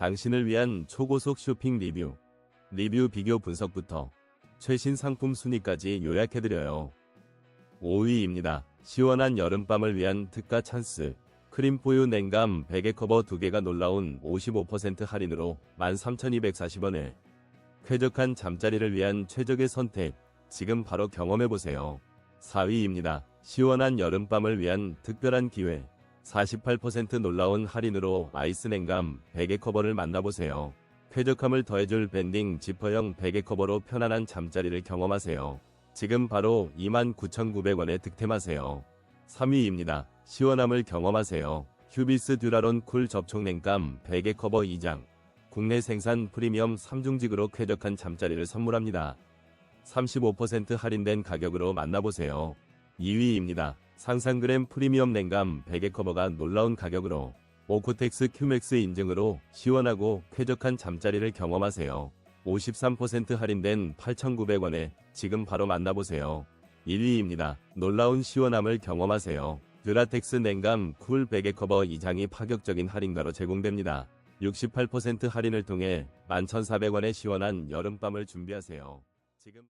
당신을 위한 초고속 쇼핑 리뷰. 리뷰 비교 분석부터 최신 상품 순위까지 요약해드려요. 5위입니다. 시원한 여름밤을 위한 특가 찬스. 크림포유 냉감 베개 커버 2개가 놀라운 55% 할인으로 13,240원에 쾌적한 잠자리를 위한 최적의 선택. 지금 바로 경험해보세요. 4위입니다. 시원한 여름밤을 위한 특별한 기회. 48% 놀라운 할인으로 아이스 냉감 베개 커버를 만나보세요. 쾌적함을 더해줄 밴딩 지퍼형 베개 커버로 편안한 잠자리를 경험하세요. 지금 바로 29,900원에 득템하세요. 3위입니다. 시원함을 경험하세요. 휴비스 듀라론 쿨 접촉 냉감 베개 커버 2장. 국내 생산 프리미엄 3중직으로 쾌적한 잠자리를 선물합니다. 35% 할인된 가격으로 만나보세요. 2위입니다. 상상그램 프리미엄 냉감 베개 커버가 놀라운 가격으로 오코텍스 큐맥스 인증으로 시원하고 쾌적한 잠자리를 경험하세요. 53% 할인된 8,900원에 지금 바로 만나보세요. 1위입니다. 놀라운 시원함을 경험하세요. 드라텍스 냉감 쿨 베개 커버 2장이 파격적인 할인가로 제공됩니다. 68% 할인을 통해 11,400원의 시원한 여름밤을 준비하세요. 지금